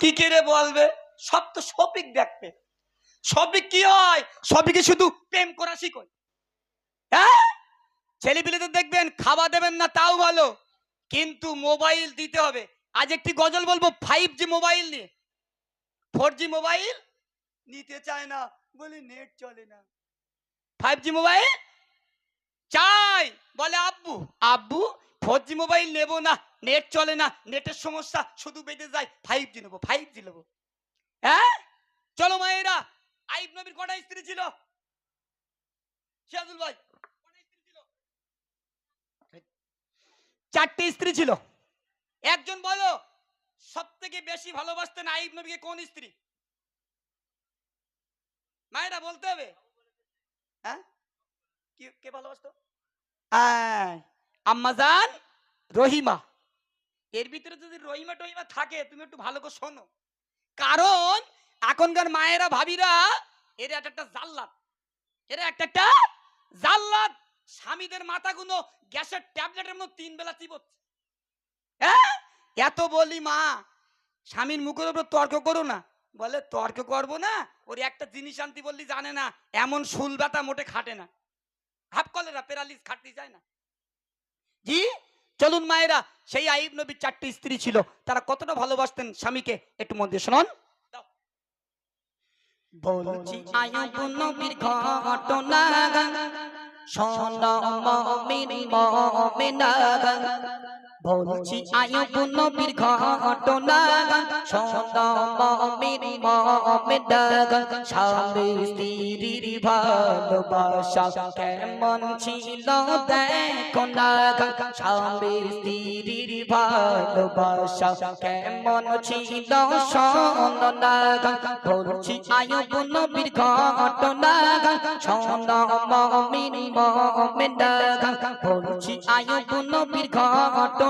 কি করে বলবে? সব তো শফিক দেখবে। শফিক কি হয়? শফিকে শুধু প্রেম করা শিখোয় হ্যাঁ? ছেলেপিলেদের দেখবেন, খাওয়া দেবেন না, তাও ভালো। কিন্তু মোবাইল দিতে হবে। আজ একটি গজল বলব ফাইভ জি মোবাইল নিয়ে। ফোর জি মোবাইল নিতে চায় না। বলে নেট চলে না। Five G mobile? চাই। বলে, আব্বু আব্বু ফোর জি মোবাইল নেব না। নেট চলে না, নেটের সমস্যা, শুধু বেঁধে যায় ফাইভ জি নেব ফাইভ জি নেব। হ্যাঁ? চলো মায়েরা, আইব নবীর কটা স্ত্রী ছিল? ভাই চারটে স্ত্রী ছিল। একজন বলো সব থেকে বেশি ভালোবাসতেন আইব নবীকে কোন স্ত্রী? মায়েরা বলতে হবে। হ্যাঁ? কে ভালোবাসতো? আম্মাজান রহিমা। এর ভিতরে যদি রহিমা টহিমা থাকে, তুমি একটু ভালো করে শোনো। কারণ এখনকার মায়েরা, ভাবিরা, এরা একটা একটা জাল্লাত এরা একটা একটা জাল্লাত স্বামীদের মাথাগুলো গ্যাসের ট্যাবলেটের মতো তিন বেলা চিবোচ্ছে। হ্যাঁ? এত বলি মা, স্বামীর মুখের উপর তর্ক করো না। বলে, তর্ক করব না, ওর একটা জিনিস আনতে বললি জানে না, এমন শুল ব্যথা মোটে খাটে না। হাফ কলেরা, প্যারালিস খাটতে যায় না। জি? চলুন মায়েরা সেই আইব নবীর চারটি স্ত্রী ছিল। তারা কতটা ভালোবাসতেন স্বামীকে? একটু মন দিয়ে শুনুন। বলছি নবীর ঘটনা শোনো মমিন মমিনা। বলছি আয়ুব নবীর ঘটনা মমিন মমিনা স্বামী স্ত্রীর ভালোবাসা কেমন ছিল দেখো না স্বামী স্ত্রীর ভালোবাসা কেমন ছিল না বলছি, আয়ুব নবীর ঘটনা মমিন মমিনা বলছি, আয়ুব নবীর ঘটনা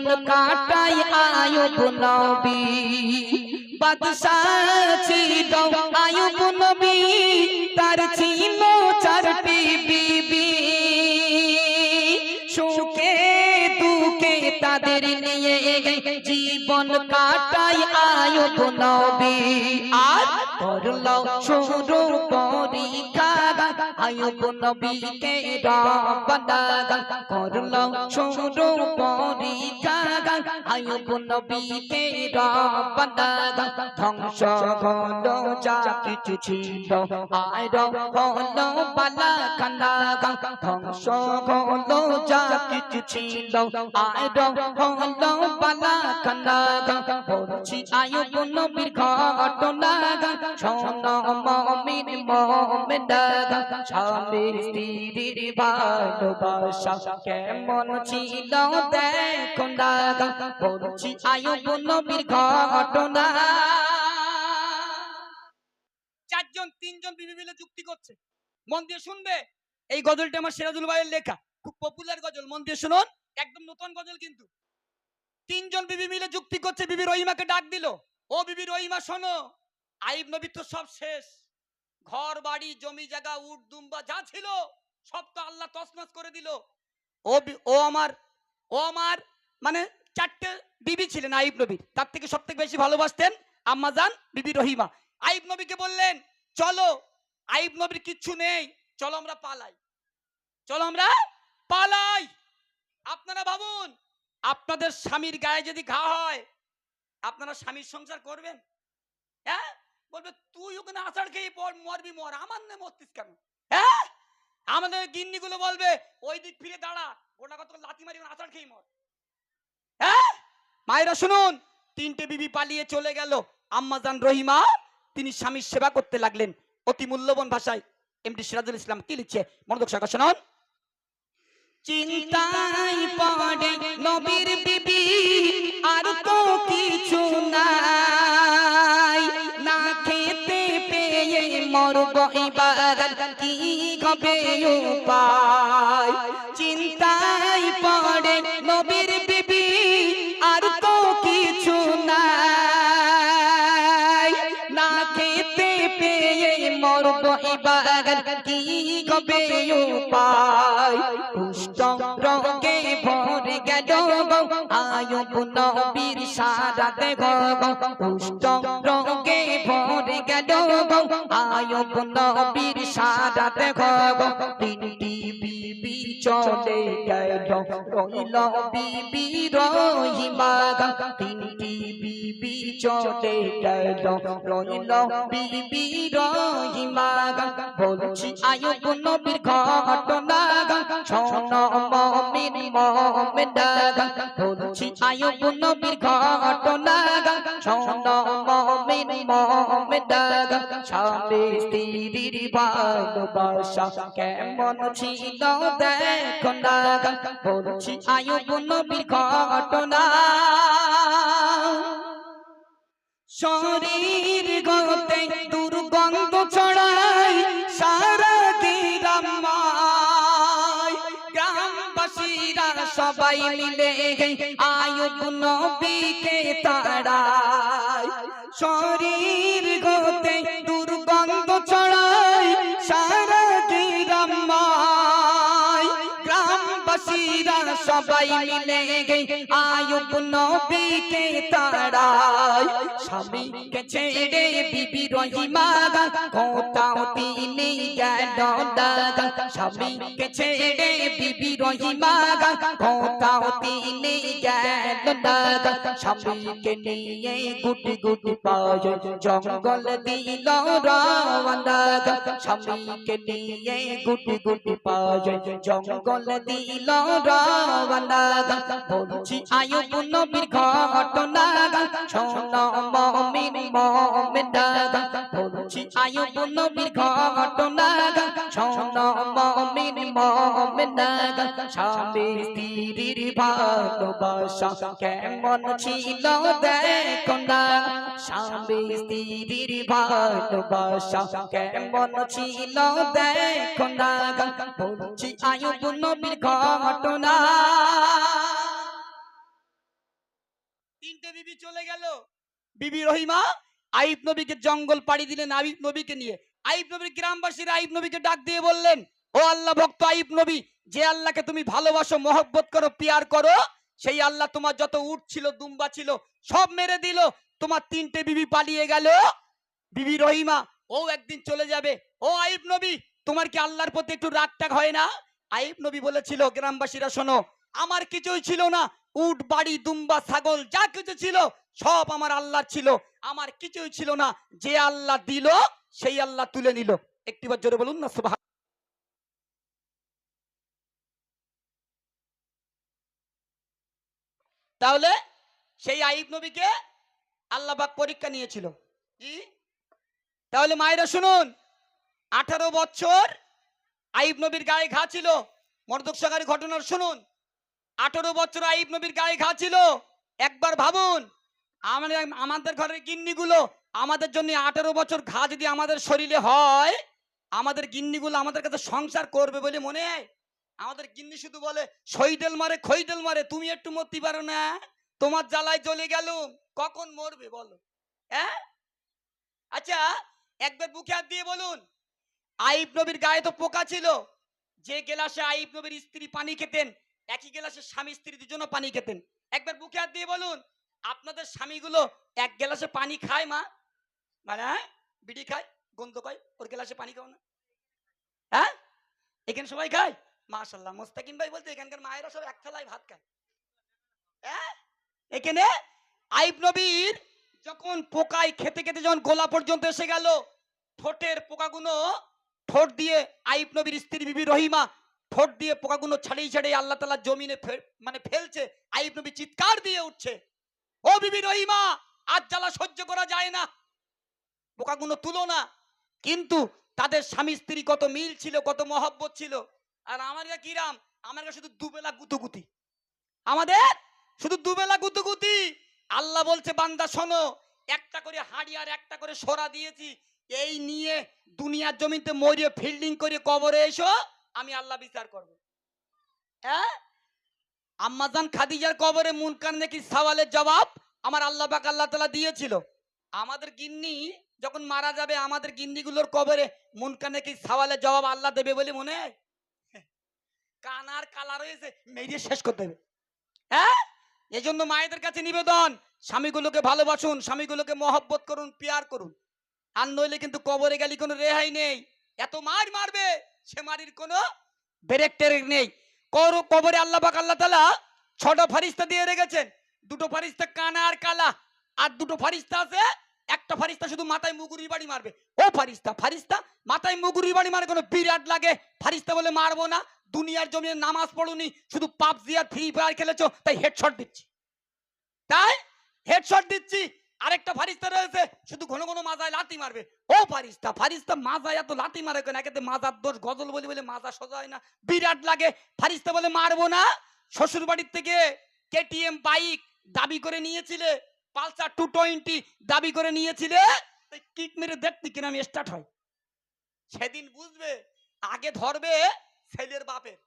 জীবন কাটাই আয়ুব নবী বাদশাহ ছিল নবী তার ছিল চারটি বিবি। সুখে দুঃখে তাদের নিয়ে জীবন কাটাই আয়ুব নবী আর করল শুরু পরীক্ষা আয়ুব নবীকে রব্বানা করল শুরু পরীক্ষা আয়ুব নবীকে রব্বানা ধ্বংস হলো যা কিছু ছিল আর হলো বালা খানা ধ্বংস হলো যা কিছু ছিল আর হলো বালা খানা বলছি আয়ুব নবীর ঘটনা শোনো মমিন মমিনা স্ত্রীর ভালোবাসা কেমন ছিল দেখো না বলছি আয়ুব নবীর ঘটনা চারজন, তিনজন বিবি মিলে যুক্তি করছে। মন দিয়ে শুনবে? এই গজলটা আমার সিরাজুল ভাইয়ের লেখা। খুব পপুলার গজল। মন দিয়ে শুনুন, একদম নতুন গজল কিন্তু। তিনজন বিবি মিলে যুক্তি করছে, বিবি রহিমাকে ডাক দিল। ও বিবি রহিমা, শোনো, আইব নবী তো সব শেষ। ঘর বাড়ি জমি জায়গা, উট, দুম্বা, যা ছিল, সব তো আল্লাহ তছনছ করে দিল। ও ও আমার ও আমার মানে চারটে বিবি ছিলেন আইব নবীর তার থেকে সব থেকে বেশি ভালোবাসতেন আম্মাজান বিবি রহিমা। আইব নবীকে বললেন, চলো, আইব নবীর কিচ্ছু নেই, চলো আমরা পালাই। চলো আমরা পালাই। আপনারা ভাবুন, আপনাদের স্বামীর গায়ে যদি ঘা হয়, আপনারা স্বামীর সংসার করবেন? হ্যাঁ? বলবে, তুই ওখানে আষাঢ় খেয়ে পর মরবি, মর। আমার নে মরতিস কেন? হ্যাঁ? আমাদের গিন্নিগুলো বলবে, ওই দিক ফিরে দাঁড়া ওটা কত লাথি মারি আষাঢ় খেয়ে মর। হ্যাঁ? মায়েরা শুনুন, তিনটে বিবি পালিয়ে চলে গেল। আম্মাজান রহিমা, তিনি স্বামীর সেবা করতে লাগলেন অতি মূল্যবান ভাষায়। এমডি সিরাজুল ইসলাম কি লিখছে? মনোযোগ সহকারে শুনুন। চিন্তায় পড়ে নবীর মরব এবার কি কবে উপায় পুষ্টকে ভরে গেল আয়ুব নবীর সারা দেব পুষ্টকে ভরে গেল আয়ুব নবীর সারা দেব তিনটি চলে গেল। রইল। বিবি রহিমা তিনটি বিবি চলে গেল রইল বিবি রহিমা বলছি আয়ুব নবীর ঘটনা শোন মমিন মমিনা বলছি আয়ুব নবীর ঘটনা মমিনা স্বামী স্ত্রীর ভালোবাসা কেমন ছিল? দেখো না, বলছি আয়ুব নবীর ঘটনা। শরীর গতে দুর্গন্ধ ছড়ায় সবাই মিলে আয়ুব নবীকে তাড়ায়। শরীর গোতে দুর্গন্ধ ছড়ায় সারা গ্রামবাসীরা সবাই মিলে আয়ুব নবীকে তাড়ায় স্বামীকে ছেড়ে বিবি রহিমা কোথাও তিনি গেল দাগা স্বামীকে ছেড়ে বিবি রহিমা কোথাও তিনি গেল দাগা স্বামীকে নিয়ে গুটি গুটি পায় জঙ্গল দিল রাওয়ানা স্বামীকে নিয়ে গুটি গুটি পায় জঙ্গল দিল বলছি, আয়ুব নবীর ঘটনা শোন মমিন মমিনা বলছি, আয়ুব নবীর ঘটনা শোন মমিন মমিনা স্বামী স্ত্রীর ভালোবাসা কেমন ছিল দেখো না। ভালোবাসা কেমন ছিল দেখো না নবীর ঘটনা তিনটে বিবি চলে গেল। বিবি রহিমা আইব নবীকে জঙ্গল পাড়ি দিলেন আইব নবীকে নিয়ে। আইব নবীর গ্রামবাসীরা আইব নবীকে ডাক দিয়ে বললেন, ও আল্লাহ ভক্ত আইব নবী, যে আল্লাহকে তুমি ভালোবাসো, মহব্বত করো, পিয়ার করো সেই আল্লাহ তোমার যত উট ছিল, দুম্বা ছিল, সব মেরে দিল। তোমার তিনটে বিবি পালিয়ে গেল। বিবি রহিমা, ও একদিন চলে যাবে। ও আইব নবী, তোমার কি আল্লাহর প্রতি একটু রাগ টাগ হয় না? আইব নবী বলেছিল, গ্রামবাসীরা, শোনো, আমার কিছুই ছিল না। উট, বাড়ি, দুম্বা, ছাগল, যা কিছু ছিল, সব আমার আল্লাহর ছিল। আমার কিছুই ছিল না। যে আল্লাহ দিল, সেই আল্লাহ তুলে নিল। একটিবার জোরে বলুন না, সুবহান তাহলে সেই আইব নবীকে আল্লাহ পাক পরীক্ষা নিয়েছিল। কি? তাহলে মায়েরা শুনুন, আঠারো বছর আইব নবীর গায়ে ঘা ছিল। মর্দক সাগারি ঘটনা শুনুন। আঠারো বছর আইব নবীর গায়ে ঘা ছিল। একবার ভাবুন, আমাদের আমাদের ঘরের গিন্নিগুলো আমাদের জন্য আঠারো বছর ঘা যদি আমাদের শরীরে হয়, আমাদের গিন্নিগুলো আমাদের কাছে সংসার করবে বলে মনে হয়? আমাদের গিন্নি শুধু বলে সইদেল মারে খইদেল মারে, তুমি একটু মরতে পারো না, তোমার জ্বালায় জ্বলে গেল, কখন মরবে বলো? হ্যাঁ আচ্ছা একবার বুকে হাত দিয়ে বলুন। আইব নবীর গায়ে তো পোকা ছিল। যে গেলাসে আইব নবীর স্ত্রী পানি খেতেন, একই গেলাসে স্বামী স্ত্রী দুজনও পানি খেতেন। একবার বুকে হাত দিয়ে বলুন, আপনাদের স্বামীগুলো এক গ্লাসে পানি খায় মা? মানে হ্যাঁ বিড়ি খায়, গন্ধ খায়, ওর গ্লাসে পানি খাও না। হ্যাঁ এখানে সবাই খায়? মাশাল্লাহ মোস্তাকিম ভাই বলতে এখানকার মায়েরা সব এক থালায় ভাত খায়। হ্যাঁ? এখানে আইব নবীর যখন পোকায় খেতে খেতে যখন গোলা পর্যন্ত এসে গেল, ঠোঁটের পোকাগুলো ঠোঁট দিয়ে আইব নবীর স্ত্রী বিবি রহিমা ঠোঁট দিয়ে পোকাগুলো ছাড়িয়ে ছাড়িয়ে আল্লাহ তালা জমিনে মানে ফেলছে, আইব নবী চিৎকার দিয়ে উঠছে, ও বিবি রহিমা, আজ জ্বালা সহ্য করা যায় না, পোকাগুলো তুলো না। কিন্তু তাদের স্বামী স্ত্রী কত মিল ছিল, কত মহব্বত ছিল। আর আমার গা কিরাম আমার গা শুধু দুবেলা গুতুগুতি। আমাদের শুধু দুবেলা গুতুগুতি। আল্লাহ বলছে, বান্দা, শোনো, একটা করে হাড়ি আর একটা করে সরা দিয়েছি। এই নিয়ে দুনিয়ার জমিতে মরিয়ে ফিল্ডিং করে কবরে এসো, আমি আল্লাহ বিচার করব। হ্যাঁ? আম্মাজান খাদিজার কবরে মুনকার নাকি সওয়ালের জবাব আমার আল্লাহ পাক আল্লাহ তালা দিয়েছিল। আমাদের গিন্নি যখন মারা যাবে, আমাদের গিন্নিগুলোর কবরে মুনকার নাকি সওয়ালের জবাব আল্লাহ দেবে বলে মনে হয়? কানার কালা রয়েছে মেরিয়ে শেষ করতে দেবে হ্যাঁ? এই জন্য মায়েদের কাছে নিবেদন, স্বামীগুলোকে ভালোবাসুন, স্বামীগুলোকে মহব্বত করুন, পেয়ার করুন। আর নইলে কিন্তু কবরে গেলে কোনো রেহাই নেই। এত মার মারবে, সে মারির কোনো ব্রেক টেরেক নেই। কবরে আল্লাহ পাক, আল্লাহ তালা ছটা ফারিস্তা দিয়ে রেখেছেন। দুটো ফারিস্তা কানা আর কালা, আর দুটো ফারিস্তা আছে একটা ফারিস্তা শুধু মাথায় মুগুরি বাড়ি মারবে। ও ফারিস্তা ফারিস্তা, মাথায় মুগুরি বাড়ি মারে কোনো বিরাট লাগে। ফারিস্তা বলে মারবো না, দুনিয়ার জমিনে নামাজ পড়ুনি, শুধু পাবজি আর ফ্রি ফায়ার খেলেছো, তাই হেডশট দিচ্ছি। তাই হেডশট দিচ্ছি। আরেকটা ফারিস্তা রয়েছে, শুধু ঘন ঘন মাজায় লাতি মারবে। ও ফারিস্তা ফারিস্তা মাজায় এত লাতি মারে কেন? একে মাজার দোষ গজল বলি বলে মাজা সোজা হয় না। বিরাট লাগে। ফারিস্তা বলে মারবো না। শ্বশুর বাড়ির থেকে কেটিএম বাইক দাবি করে নিয়েছিলে। পালসার টু টোয়েন্টি দাবি করে নিয়েছিলে, তাই কিক মেরে দেখতে কিনা আমি স্টার্ট হয়। সেদিন বুঝবে, আগে ধরবে ছেলের বাপের।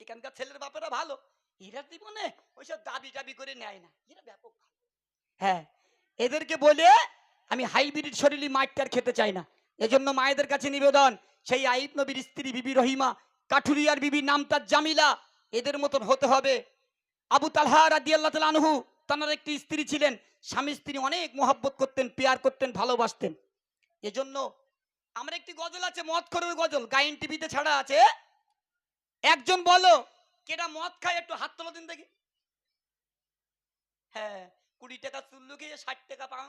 এখানকার ছেলের বাপেরা ভালো, এরা জীবনে ওইসব দাবি টাবি করে নেয় না, এরা ব্যাপক হ্যাঁ এদেরকে বলে আমি হাইব্রিড শরীরই মাইটার খেতে চাই না। এজন্য মায়েদের কাছে নিবেদন, সেই আইব নবীর স্ত্রী বিবি রহিমা, কাঠুরিয়ার বিবি নাম তার জামিলা, এদের মতন হতে হবে। আবু তালহা রাদি আল্লাহ তালা আনহু তার একটি স্ত্রী ছিলেন, স্বামী স্ত্রী অনেক মহাব্বত করতেন, পেয়ার করতেন, ভালোবাসতেন। এজন্য আমার একটি গজল আছে, মদ খরের গজল। গাইন টিভিতে ছাড়া আছে। একজন বলো কেটা মদ খায় একটু হাত তোলা দিন দেখি। হ্যাঁ কুড়ি টাকা চুল্লু খেয়ে ষাট টাকা পাওয়া